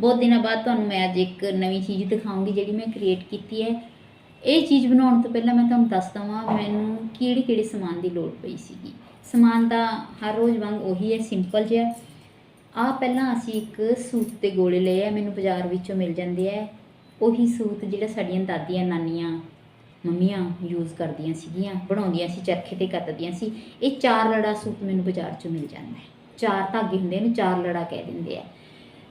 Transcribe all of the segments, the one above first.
ਬਹੁਤ ਦਿਨਾਂ ਬਾਅਦ ਤੁਹਾਨੂੰ ਮੈਂ ਅੱਜ ਇੱਕ ਨਵੀਂ ਚੀਜ਼ ਦਿਖਾਉਂਗੀ ਜਿਹੜੀ ਮੈਂ ਕ੍ਰੀਏਟ ਕੀਤੀ ਹੈ। ਇਹ ਚੀਜ਼ ਬਣਾਉਣ ਤੋਂ ਪਹਿਲਾਂ ਮੈਂ ਤੁਹਾਨੂੰ ਦੱਸ ਦਵਾਂ, ਮੈਨੂੰ ਕਿਹੜੇ ਕਿਹੜੇ ਸਮਾਨ ਦੀ ਲੋੜ ਪਈ ਸੀਗੀ। ਸਮਾਨ ਤਾਂ ਹਰ ਰੋਜ਼ ਵਾਂਗ ਉਹੀ ਹੈ ਸਿੰਪਲ ਜਿਹਾ। ਆ ਪਹਿਲਾਂ ਅਸੀਂ ਇੱਕ ਸੂਤ ਦੇ ਗੋਲੇ ਲਏ ਆ, ਮੈਨੂੰ ਬਾਜ਼ਾਰ ਵਿੱਚੋਂ ਮਿਲ ਜਾਂਦੇ ਆ। ਉਹੀ ਸੂਤ ਜਿਹੜਾ ਸਾਡੀਆਂ ਦਾਦੀਆਂ, ਨਾਨੀਆਂ, ਮੰਮੀਆਂ ਯੂਜ਼ ਕਰਦੀਆਂ ਸੀਗੀਆਂ, ਬਣਾਉਂਦੀਆਂ ਸੀ, ਚਰਖੇ ਤੇ ਕੱਤਦੀਆਂ ਸੀ। ਇਹ ਚਾਰ ਲੜਾ ਸੂਤ ਮੈਨੂੰ ਬਾਜ਼ਾਰ ਚੋਂ ਮਿਲ ਜਾਂਦਾ ਹੈ। ਚਾਰ ਧਾਗੇ ਹੁੰਦੇ ਨੇ ਚਾਰ ਲੜਾ ਕਹਿ ਦਿੰਦੇ ਆ।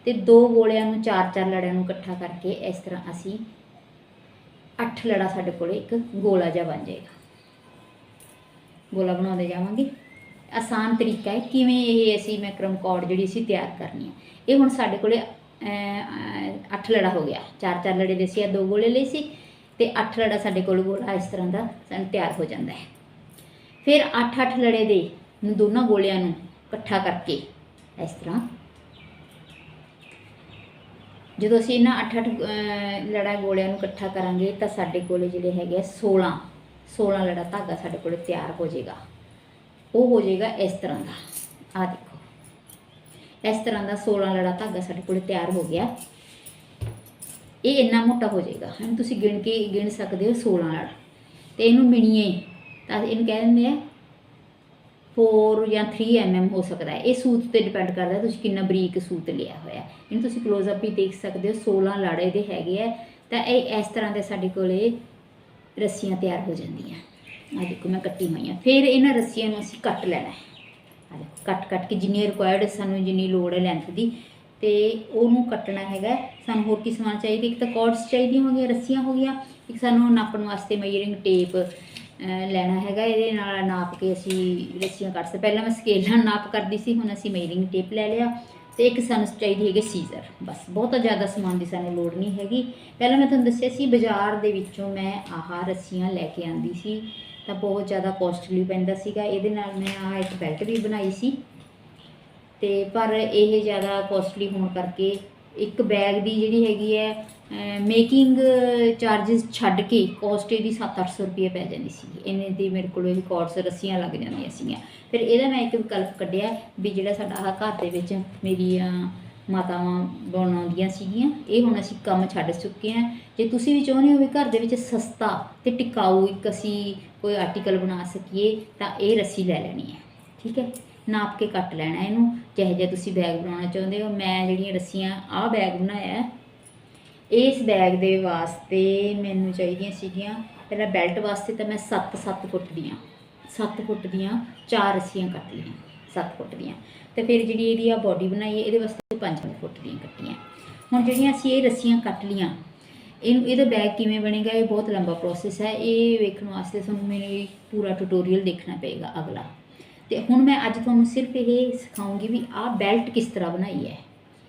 ਤੇ ਦੋ ਗੋਲਿਆਂ ਨੂੰ ਚਾਰ ਚਾਰ ਲੜਿਆਂ ਨੂੰ ਇਕੱਠਾ ਕਰਕੇ ਇਸ ਤਰ੍ਹਾਂ ਅਸੀਂ ਅੱਠ ਲੜਾ ਸਾਡੇ ਕੋਲੇ ਇੱਕ ਗੋਲਾ ਜਿਹਾ ਬਣ ਜਾਏਗਾ। ਗੋਲਾ ਬਣਾਉਂਦੇ ਜਾਵਾਂਗੇ। ਆਸਾਨ ਤਰੀਕਾ ਹੈ, ਕਿਵੇਂ ਇਹ ਅਸੀਂ ਮੈਕਰਮ ਕੌਰਡ ਜਿਹੜੀ ਅਸੀਂ ਤਿਆਰ ਕਰਨੀ ਹੈ। ਇਹ ਹੁਣ ਸਾਡੇ ਕੋਲੇ ਅੱਠ ਲੜਾ ਹੋ ਗਿਆ। ਚਾਰ ਚਾਰ ਲੜੇ ਦੇ ਸੀ ਆ ਦੋ ਗੋਲੇ ਲਈ ਸੀ ਤੇ ਅੱਠ ਲੜਾ ਸਾਡੇ ਕੋਲ ਗੋਲਾ ਇਸ ਤਰ੍ਹਾਂ ਦਾ ਸਾਨੂੰ ਤਿਆਰ ਹੋ ਜਾਂਦਾ ਹੈ। ਫਿਰ ਅੱਠ ਅੱਠ ਲੜੇ ਦੇ ਦੋਨਾਂ ਗੋਲਿਆਂ ਨੂੰ ਇਕੱਠਾ ਕਰਕੇ ਇਸ ਤਰ੍ਹਾਂ ਜਦੋਂ ਅਸੀਂ ਇਹਨਾਂ ਅੱਠ ਅੱਠ ਅਹ, ਲੜਾ ਗੋਲਿਆਂ ਨੂੰ ਇਕੱਠਾ ਕਰਾਂਗੇ ਤਾਂ ਸਾਡੇ ਕੋਲੇ ਜਿਹੜੇ ਹੈਗੇ ਆ 16 16 ਲੜਾ ਧਾਗਾ ਸਾਡੇ ਕੋਲੇ ਤਿਆਰ ਹੋ ਜਾਏਗਾ। ਉਹ ਹੋ ਜਾਏਗਾ ਇਸ ਤਰ੍ਹਾਂ ਦਾ। ਆ ਦੇਖੋ। ਇਸ ਤਰ੍ਹਾਂ ਦਾ 16 ਲੜਾ ਧਾਗਾ ਸਾਡੇ ਕੋਲੇ ਤਿਆਰ ਹੋ ਗਿਆ। ਇਹ ਇੰਨਾ ਮੋਟਾ ਹੋ ਜਾਏਗਾ। ਹਨ ਤੁਸੀਂ ਗਿਣ ਕੇ ਗਿਣ ਸਕਦੇ ਹੋ 16 ਲੜ। ਤੇ ਇਹਨੂੰ ਮਿਣੀਏ। ਤਾਂ ਇਹਨੂੰ ਕਹਿ ਦਿੰਦੇ ਆ 4 ਜਾਂ 3 mm ਹੋ ਸਕਦਾ ਹੈ। ਇਹ ਸੂਤ ਤੇ ਡਿਪੈਂਡ ਕਰਦਾ ਤੁਸੀਂ ਕਿੰਨਾ ਬਰੀਕ ਸੂਤ ਲਿਆ ਹੋਇਆ ਇਹਨੂੰ ਤੁਸੀਂ ক্লোਜ਼ ਅਪ ਵੀ ਦੇਖ ਸਕਦੇ ਹੋ 16 ਲਾੜੇ ਦੇ ਹੈਗੇ ਆ ਤਾਂ ਇਹ ਇਸ ਤਰ੍ਹਾਂ ਦੇ ਸਾਡੇ ਕੋਲੇ ਰੱਸੀਆਂ ਤਿਆਰ ਹੋ ਜਾਂਦੀਆਂ ਆ ਦੇਖੋ ਮੈਂ ਕੱਟੀ ਹੋਈਆਂ ਫਿਰ ਇਹਨਾਂ ਰੱਸੀਆਂ ਨੂੰ ਅਸੀਂ ਕੱਟ ਲੈਣਾ ਹੈ। ਆ ਦੇਖੋ ਕੱਟ ਕੱਟ ਕੇ ਜਿੰਨੀ ਰਿਕੁਆਇਰਡ ਸਾਨੂੰ ਜਿੰਨੀ ਲੋੜ ਹੈ ਲੈਂਥ ਦੀ। ਤੇ ਉਹਨੂੰ ਕੱਟਣਾ ਹੈਗਾ ਸਾਨੂੰ ਹੋਰ ਕੀ ਸਮਾਨ ਚਾਹੀਦਾ? ਇੱਕ ਤਾਂ ਕਾਰਡਸ ਚਾਹੀਦੀਆਂ ਹੋ ਗਈਆਂ ਰੱਸੀਆਂ ਹੋ ਗਈਆਂ। ਇੱਕ ਸਾਨੂੰ ਨਾਪਣ ਵਾਸਤੇ ਮੇਜਰਿੰਗ ਟੇਪ ਲੈਣਾ ਹੈਗਾ, ਇਹਦੇ ਨਾਲ ਨਾਪ ਕੇ ਅਸੀਂ ਰੱਸੀਆਂ ਕੱਟ ਸਕਦੇ ਪਹਿਲਾਂ ਮੈਂ ਸਕੇਲ ਨਾਲ ਨਾਪ ਕਰਦੀ ਸੀ, ਹੁਣ ਅਸੀਂ ਮੇਜਰਿੰਗ ਟੇਪ ਲੈ ਲਿਆ ਤੇ ਇੱਕ ਸਾਨੂੰ ਚਾਹੀਦੀ ਹੈਗੀ ਸੀਜ਼ਰ, ਬਸ। ਬਹੁਤਾ ਜ਼ਿਆਦਾ ਸਮਾਨ ਦੀ ਸਾਨੂੰ ਲੋੜ ਨਹੀਂ ਹੈਗੀ। ਪਹਿਲਾਂ ਮੈਂ ਤੁਹਾਨੂੰ ਦੱਸਿਆ ਸੀ, ਬਾਜ਼ਾਰ ਦੇ ਵਿੱਚੋਂ ਮੈਂ ਆਹ ਰੱਸੀਆਂ ਲੈ ਕੇ ਆਂਦੀ ਸੀ, ਤਾਂ ਬਹੁਤ ਜ਼ਿਆਦਾ ਕੋਸਟਲੀ ਪੈਂਦਾ ਸੀਗਾ। ਇਹਦੇ ਨਾਲ ਮੈਂ ਆਹ ਇੱਕ ਬੈਲਟ ਵੀ ਬਣਾਈ ਸੀ ਤੇ ਪਰ ਇਹ ਜ਼ਿਆਦਾ ਕੋਸਟਲੀ ਹੋਣ ਕਰਕੇ ਇੱਕ ਬੈਗ ਦੀ ਜਿਹੜੀ ਹੈਗੀ ਹੈ ਮੇਕਿੰਗ ਚਾਰजेस ਛੱਡ ਕੇ ਕੋਸਟ ਇਹਦੀ 7-800 ਰੁਪਏ ਪੈ ਜਾਂਦੀ ਸੀ। ਇਹਨੇ ਦੀ ਮੇਰੇ ਕੋਲ ਇਹ ਕੋਰਸ ਰੱਸੀਆਂ ਲੱਗ ਜਾਂਦੀਆਂ ਸੀਗੀਆਂ। ਫਿਰ ਇਹਦਾ ਮੈਂ ਇੱਕ ਵਿਕਲਪ ਕੱਢਿਆ ਵੀ ਜਿਹੜਾ ਸਾਡਾ ਆਹ ਘਰ ਦੇ ਵਿੱਚ ਮੇਰੀਆਂ ਮਾਤਾਵਾਂ ਬਣਾਉਂਦੀਆਂ ਸੀਗੀਆਂ, ਇਹ ਹੁਣ ਅਸੀਂ ਕੰਮ ਛੱਡ ਚੁੱਕੇ ਹਾਂ। ਜੇ ਤੁਸੀਂ ਵੀ ਚਾਹੁੰਦੇ ਹੋ ਵੀ ਘਰ ਦੇ ਵਿੱਚ ਸਸਤਾ ਤੇ ਟਿਕਾਊ ਇੱਕ ਅਸੀਂ ਕੋਈ ਆਰਟੀਕਲ ਬਣਾ ਸਕੀਏ, ਤਾਂ ਇਹ ਰੱਸੀ ਲੈ ਲੈਣੀ ਹੈ। ਠੀਕ ਹੈ? ਨਾਪ ਕੇ ਕੱਟ ਲੈਣਾ ਇਹਨੂੰ। ਜਿਹੋ ਜਿਹਾ ਤੁਸੀਂ ਬੈਗ ਬਣਾਉਣਾ ਚਾਹੁੰਦੇ ਹੋ, ਮੈਂ ਜਿਹੜੀਆਂ ਰੱਸੀਆਂ, ਆਹ ਬੈਗ ਬਣਾਇਆ ਇਸ ਬੈਗ ਦੇ ਵਾਸਤੇ ਮੈਨੂੰ ਚਾਹੀਦੀਆਂ ਸੀਗੀਆਂ, ਪਹਿਲਾਂ ਬੈਲਟ ਵਾਸਤੇ ਤਾਂ ਮੈਂ 7-7 ਫੁੱਟ ਦੀਆਂ 7 ਫੁੱਟ ਦੀਆਂ ਚਾਰ ਰੱਸੀਆਂ ਕੱਟ ਲਈਆਂ 7 ਫੁੱਟ ਦੀਆਂ। ਤੇ ਫਿਰ ਜਿਹੜੀ ਇਹਦੀ ਆ ਬਾਡੀ ਬਣਾਈ ਹੈ, ਇਹਦੇ ਵਾਸਤੇ 5 ਫੁੱਟ ਦੀਆਂ ਕੱਟੀਆਂ। ਹੁਣ ਜਿਹੜੀਆਂ ਅਸੀਂ ਇਹ ਰੱਸੀਆਂ ਕੱਟ ਲੀਆਂ ਇਹਨੂੰ, ਇਹਦਾ ਬੈਗ ਕਿਵੇਂ ਬਣੇਗਾ, ਇਹ ਬਹੁਤ ਲੰਬਾ ਪ੍ਰੋਸੈਸ ਹੈ। ਇਹ ਵੇਖਣ ਵਾਸਤੇ ਤੁਹਾਨੂੰ ਮੇਰੇ ਪੂਰਾ ਟਿਊਟੋਰੀਅਲ ਦੇਖਣਾ ਪਏਗਾ ਅਗਲਾ। ਤੇ ਹੁਣ ਮੈਂ ਅੱਜ ਤੁਹਾਨੂੰ ਸਿਰਫ ਇਹ ਸਿਖਾਉਂਗੀ ਵੀ ਆਹ ਬੈਲਟ ਕਿਸ ਤਰ੍ਹਾਂ ਬਣਾਈ ਹੈ।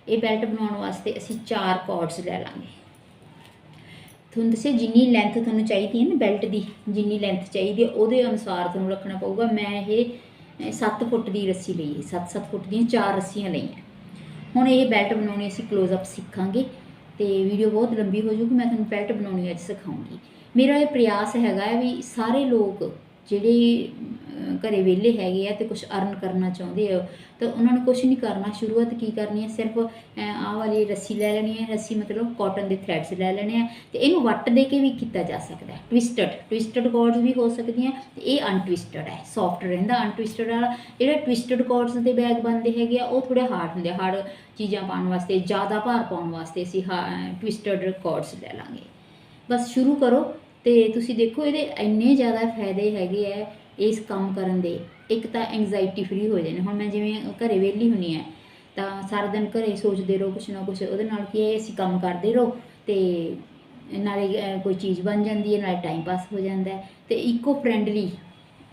ਇਹ ਬੈਲਟ ਬਣਾਉਣ ਵਾਸਤੇ ਅਸੀਂ ਚਾਰ ਕਾਰਡਸ ਲੈ ਲਾਂਗੇ। ਤੁਹਾਨੂੰ ਦੱਸਿਆ ਜਿੰਨੀ ਲੈਂਥ ਤੁਹਾਨੂੰ ਚਾਹੀਦੀ ਹੈ ਨਾ ਬੈਲਟ ਦੀ, ਜਿੰਨੀ ਲੈਂਥ ਚਾਹੀਦੀ ਹੈ, ਉਹਦੇ ਅਨੁਸਾਰ ਤੁਹਾਨੂੰ ਰੱਖਣਾ ਪਊਗਾ। ਮੈਂ ਇਹ 7 ਫੁੱਟ ਦੀ ਰੱਸੀ ਲਈ ਹੈ। 7-7 ਫੁੱਟ ਦੀਆਂ ਚਾਰ ਰੱਸੀਆਂ ਲਈਆਂ ਹੁਣ ਇਹ ਬੈਲਟ ਬਣਾਉਣੀ ਅਸੀਂ ক্লোਜ਼ ਅਪ ਸਿੱਖਾਂਗੇ ਤੇ ਵੀਡੀਓ ਬਹੁਤ ਲੰਬੀ ਹੋ ਜੂਗੀ ਮੈਂ ਤੁਹਾਨੂੰ ਬੈਲਟ ਬਣਾਉਣੀ ਅੱਜ ਸਿਖਾਉਂਗੀ। ਮੇਰਾ ਇਹ ਪ੍ਰਯਾਸ ਹੈਗਾ ਵੀ ਸਾਰੇ ਲੋਕ ਜਿਹੜੇ ਅਹ, ਘਰੇ ਵਿਹਲੇ ਹੈਗੇ ਆ ਤੇ ਕੁਝ ਅਰਨ ਕਰਨਾ ਚਾਹੁੰਦੇ ਆ ਤਾਂ ਉਹਨਾਂ ਨੂੰ ਕੁਝ ਨਹੀਂ ਕਰਨਾ ਸ਼ੁਰੂਆਤ ਕੀ ਕਰਨੀ ਹੈ? ਸਿਰਫ ਆਹ ਵਾਲੀ ਰੱਸੀ ਲੈ ਲੈਣੀ ਹੈ ਰੱਸੀ ਮਤਲਬ ਕਾਟਨ ਦੇ ਥ੍ਰੈਡਸ ਲੈ ਲੈਣੇ ਆ ਤੇ ਇਹਨੂੰ ਵੱਟ ਦੇ ਕੇ ਵੀ ਕੀਤਾ ਜਾ ਸਕਦਾ ਹੈ। ਟਵਿਸਟਡ ਟਵਿਸਟਡ ਕਾਰਡਸ ਵੀ ਹੋ ਸਕਦੀਆਂ ਤੇ ਇਹ ਅਨਟਵਿਸਟਡ ਹੈ ਸੌਫਟ ਰਹਿੰਦਾ ਅਨਟਵਿਸਟਡ ਵਾਲਾ। ਜਿਹੜਾ ਟਵਿਸਟਡ ਕਾਰਡਸ ਦੇ ਬੈਗ ਬਣਦੇ ਹੈਗੇ ਆ ਉਹ ਥੋੜੇ ਹਾਰਡ ਹੁੰਦੇ ਹਾਰਡ ਚੀਜ਼ਾਂ ਪਾਉਣ ਵਾਸਤੇ ਜ਼ਿਆਦਾ ਭਾਰ ਪਾਉਣ ਵਾਸਤੇ ਅਸੀਂ ਟਵਿਸਟਡ ਕਾਰਡਸ ਲੈ ਲਾਂਗੇ। ਬਸ ਸ਼ੁਰੂ ਕਰੋ ਤੇ ਤੁਸੀਂ ਦੇਖੋ ਇਹਦੇ ਇੰਨੇ ਜ਼ਿਆਦਾ ਫਾਇਦੇ ਹੈਗੇ ਆ ਇਸ ਕੰਮ ਕਰਨ ਦੇ। ਇੱਕ ਤਾਂ ਐਂਗਜ਼ਾਇਟੀ ਫ੍ਰੀ ਹੋ ਜਾਂਦੇ ਹੁਣ ਮੈਂ ਜਿਵੇਂ ਘਰੇ ਵਿਹਲੀ ਹੁੰਨੀ ਆ ਤਾਂ ਸਾਰਾ ਦਿਨ ਘਰੇ ਸੋਚਦੇ ਰਹੋ ਕੁਛ ਨਾ ਕੁਛ। ਉਹਦੇ ਨਾਲ ਕੀ ਹੈ, ਅਸੀਂ ਕੰਮ ਕਰਦੇ ਰਹੋ ਤੇ ਨਾਲੇ ਕੋਈ ਚੀਜ਼ ਬਣ ਜਾਂਦੀ ਹੈ, ਨਾਲੇ ਟਾਈਮ ਪਾਸ ਹੋ ਜਾਂਦਾ ਹੈ। ਤੇ ਇਕੋ ਫ੍ਰੈਂਡਲੀ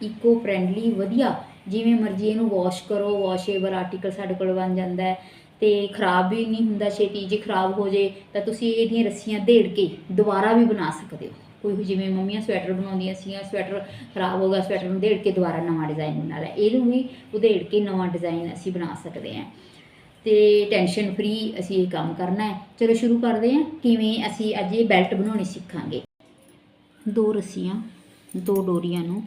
ਇਕੋ ਫ੍ਰੈਂਡਲੀ ਵਧੀਆ। ਜਿਵੇਂ ਮਰਜ਼ੀ ਇਹਨੂੰ ਵਾਸ਼ ਕਰੋ ਵਾਸ਼ੇਬਲ ਆਰਟੀਕਲ ਸਾਡੇ ਕੋਲ ਬਣ ਜਾਂਦਾ ਹੈ। ਤੇ ਖਰਾਬ ਵੀ ਨਹੀਂ ਹੁੰਦਾ, ਛੇਤੀ ਜੇ ਖਰਾਬ ਹੋ ਜੇ ਤਾਂ ਤੁਸੀਂ ਇਹਦੀਆਂ ਰੱਸੀਆਂ ਦੇੜ ਕੇ ਦੁਬਾਰਾ ਵੀ ਬਣਾ ਸਕਦੇ ਹੋ। ਕੋਈ ਜਿਵੇਂ ਮੰਮੀਆਂ ਸਵੈਟਰ ਬਣਾਉਂਦੀਆਂ ਸੀਗੀਆਂ, ਸਵੈਟਰ ਖਰਾਬ ਹੋ ਗਿਆ, ਸਵੈਟਰ ਨੂੰ ਦੇੜ ਕੇ ਦੁਬਾਰਾ ਨਵਾਂ ਡਿਜ਼ਾਈਨ ਬਣਾ ਲਿਆ। ਇਹਨੂੰ ਵੀ ਉਧੇੜ ਕੇ ਨਵਾਂ ਡਿਜ਼ਾਈਨ ਅਸੀਂ ਬਣਾ ਸਕਦੇ ਹਾਂ। ਤੇ ਟੈਨਸ਼ਨ ਫ੍ਰੀ ਅਸੀਂ ਇਹ ਕੰਮ ਕਰਨਾ ਹੈ। ਚਲੋ ਸ਼ੁਰੂ ਕਰਦੇ ਹਾਂ। ਕਿਵੇਂ ਅਸੀਂ ਅੱਜ ਇਹ ਬੈਲਟ ਬਣਾਉਣੀ ਸਿੱਖਾਂਗੇ? ਦੋ ਰੱਸੀਆਂ, ਦੋ ਡੋਰੀਆਂ ਨੂੰ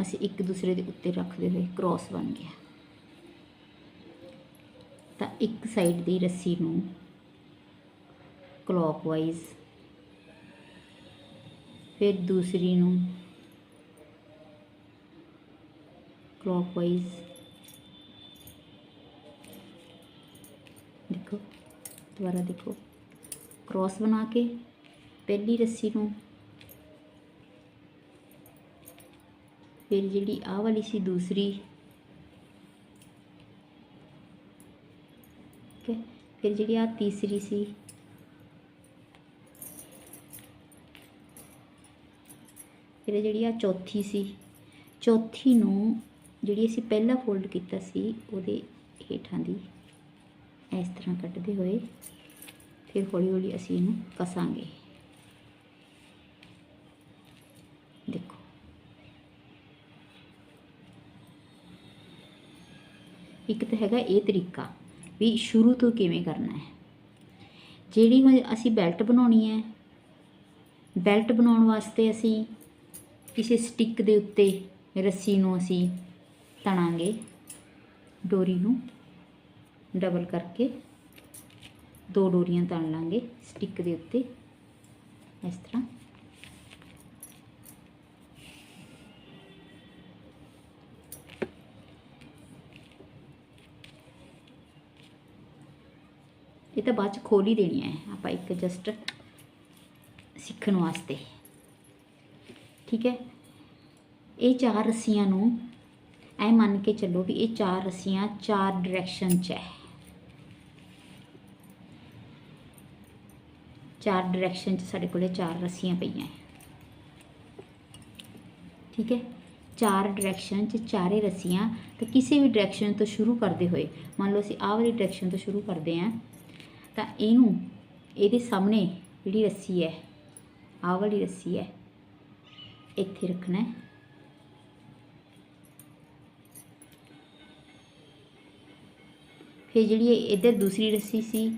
ਅਸੀਂ ਇੱਕ ਦੂਸਰੇ ਦੇ ਉੱਤੇ ਰੱਖਦੇ ਹੋਏ ਕ੍ਰਾਸ ਬਣ ਗਿਆ। ਤਾਂ ਇੱਕ ਸਾਈਡ ਦੀ ਰੱਸੀ ਨੂੰ ਕਲੋਕਵਾਈਜ਼ ਫਿਰ ਦੂਸਰੀ ਨੂੰ ਕਲੌਕਵਾਈਜ਼ ਦੇਖੋ, ਦੁਬਾਰਾ ਦੇਖੋ। ਕ੍ਰਾਸ ਬਣਾ ਕੇ ਪਹਿਲੀ ਰੱਸੀ ਨੂੰ ਫਿਰ ਜਿਹੜੀ ਆਹ ਵਾਲੀ ਸੀ ਦੂਸਰੀ, ਠੀਕ ਹੈ, ਫਿਰ ਜਿਹੜੀ ਆ ਤੀਸਰੀ ਸੀ ਫਿਰ ਜਿਹੜੀ ਆ ਚੌਥੀ ਸੀ, ਚੌਥੀ ਨੂੰ ਜਿਹੜੀ ਅਸੀਂ ਪਹਿਲਾਂ ਫੋਲਡ ਕੀਤਾ ਸੀ, ਉਹਦੇ ਹੇਠਾਂ ਦੀ ਇਸ ਤਰ੍ਹਾਂ ਕੱਢਦੇ ਹੋਏ ਫਿਰ ਹੌਲੀ ਹੌਲੀ ਅਸੀਂ ਇਹਨੂੰ ਕਸਾਂਗੇ ਦੇਖੋ। ਇੱਕ ਤਾਂ ਹੈਗਾ ਇਹ ਤਰੀਕਾ ਵੀ ਸ਼ੁਰੂ ਤੋਂ ਕਿਵੇਂ ਕਰਨਾ ਹੈ। ਜਿਹੜੀ ਅਸੀਂ ਬੈਲਟ ਬਣਾਉਣੀ ਹੈ, ਬੈਲਟ ਬਣਾਉਣ ਵਾਸਤੇ ਅਸੀਂ ਕਿਸੇ ਸਟਿੱਕ ਦੇ ਉੱਤੇ ਰੱਸੀ ਨੂੰ ਅਸੀਂ ਤਣਾਂਗੇ, ਡੋਰੀ ਨੂੰ ਡਬਲ ਕਰਕੇ ਦੋ ਡੋਰੀਆਂ ਤਣ ਲਾਂਗੇ ਸਟਿੱਕ ਦੇ ਉੱਤੇ, ਇਸ ਤਰ੍ਹਾਂ। ਇਹ ਤਾਂ ਬਾਅਦ ਚ ਖੋਲ ਹੀ ਦੇਣੀ ਹੈ, ਆਪਾਂ ਇੱਕ ਜਸਟ ਸਿੱਖਣ ਵਾਸਤੇ। ਠੀਕ ਹੈ? ਇਹ ਚਾਰ ਰੱਸੀਆਂ ਨੂੰ ਐ ਮੰਨ ਕੇ ਚੱਲੋ ਵੀ ਇਹ ਚਾਰ ਰੱਸੀਆਂ ਚਾਰ ਡਾਇਰੈਕਸ਼ਨ 'ਚ ਹੈ। ਚਾਰ ਡਾਇਰੈਕਸ਼ਨ 'ਚ ਸਾਡੇ ਕੋਲੇ ਚਾਰ ਰੱਸੀਆਂ ਪਈਆਂ ਹੈ। ਠੀਕ ਹੈ? ਚਾਰ ਡਾਇਰੈਕਸ਼ਨ 'ਚ ਚਾਰੇ ਰੱਸੀਆਂ ਤੇ ਕਿਸੇ ਵੀ ਡਾਇਰੈਕਸ਼ਨ ਤੋਂ ਸ਼ੁਰੂ ਕਰਦੇ ਹੋਏ, ਮੰਨ ਲਓ ਅਸੀਂ ਆਹ ਵਾਲੀ ਡਾਇਰੈਕਸ਼ਨ ਤੋਂ ਸ਼ੁਰੂ ਕਰਦੇ ਹਾਂ, ਤਾਂ ਇਹਨੂੰ ਇਹਦੇ ਸਾਹਮਣੇ ਜਿਹੜੀ ਰੱਸੀ ਹੈ, ਆਹ ਵਾਲੀ ਰੱਸੀ ਹੈ ਇੱਥੇ ਰੱਖਣਾ ਹੈ। ਫਿਰ ਜਿਹੜੀ ਇਹ ਇੱਧਰ ਦੂਸਰੀ ਰੱਸੀ ਸੀ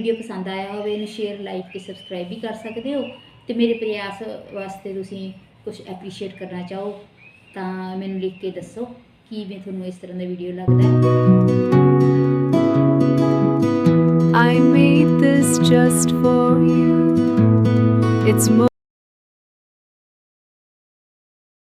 ਵੀਡੀਓ ਪਸੰਦ ਆਇਆ ਹੋਵੇ ਇਹਨੂੰ ਸ਼ੇਅਰ ਲਾਈਕ ਤੇ ਸਬਸਕ੍ਰਾਈਬ ਵੀ ਕਰ ਸਕਦੇ ਹੋ ਤੇ ਮੇਰੇ ਪ੍ਰਯਾਸ ਵਾਸਤੇ ਤੁਸੀਂ ਕੁਝ ਐਪਰੀਸ਼ੀਏਟ ਕਰਨਾ ਚਾਹੋ, ਤਾਂ ਮੈਨੂੰ ਲਿਖ ਕੇ ਦੱਸੋ ਕੀ ਵੀ ਤੁਹਾਨੂੰ ਇਸ ਤਰ੍ਹਾਂ ਦਾ ਵੀਡੀਓ ਲੱਗਦਾ ਹੈ I made this just for you. It's more.